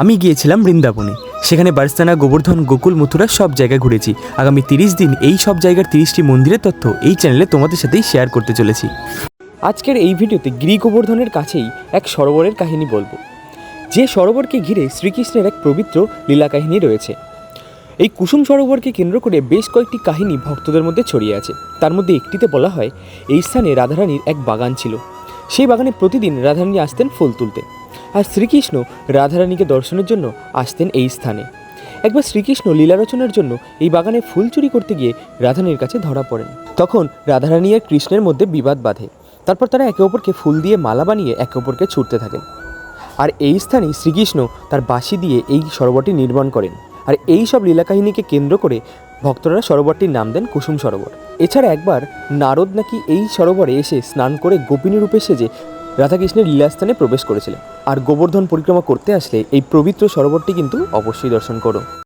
আমি গিয়েছিলাম বৃন্দাবনে। সেখানে বারস্তানা, গোবর্ধন, গোকুল, মথুরা সব জায়গায় ঘুরেছি। আগামী তিরিশ দিন এই সব জায়গার তিরিশটি মন্দিরের তথ্য এই চ্যানেলে তোমাদের সাথেই শেয়ার করতে চলেছি। আজকের এই ভিডিওতে গিরি গোবর্ধনের কাছেই এক সরোবরের কাহিনী বলব। যে সরোবরকে ঘিরে শ্রীকৃষ্ণের এক পবিত্র লীলা কাহিনী রয়েছে। এই কুসুম সরোবরকে কেন্দ্র করে বেশ কয়েকটি কাহিনী ভক্তদের মধ্যে ছড়িয়ে আছে। তার মধ্যে একটিতে বলা হয়, এই স্থানে রাধারানীর এক বাগান ছিল। সেই বাগানে প্রতিদিন রাধারানী আসতেন ফুল তুলতে। আর শ্রীকৃষ্ণ রাধারানীকে দর্শনের জন্য আসতেন এই স্থানে। একবার শ্রীকৃষ্ণ লীলা রচনার জন্য এই বাগানে ফুল চুরি করতে গিয়ে রাধারানীর কাছে ধরা পড়েন। তখন রাধারানী আর কৃষ্ণের মধ্যে বিবাদ বাঁধে। তারপর তারা একে অপরকে ফুল দিয়ে মালা বানিয়ে একে অপরকে ছুটতে থাকেন। আর এই স্থানেই শ্রীকৃষ্ণ তার বাঁশি দিয়ে এই সরোবরটি নির্মাণ করেন। আর এই সব লীলা কাহিনীকে কেন্দ্র করে ভক্তরা সরোবরটির নাম দেন কুসুম সরোবর। এছাড়া একবার নারদ নাকি এই সরোবরে এসে স্নান করে গোপিনী রূপে সেজে রাধাকৃষ্ণের লীলাস্থানে প্রবেশ করেছিলেন। আর গোবর্ধন পরিক্রমা করতে আসলে এই পবিত্র সরোবরটি কিন্তু অবশ্যই দর্শন করো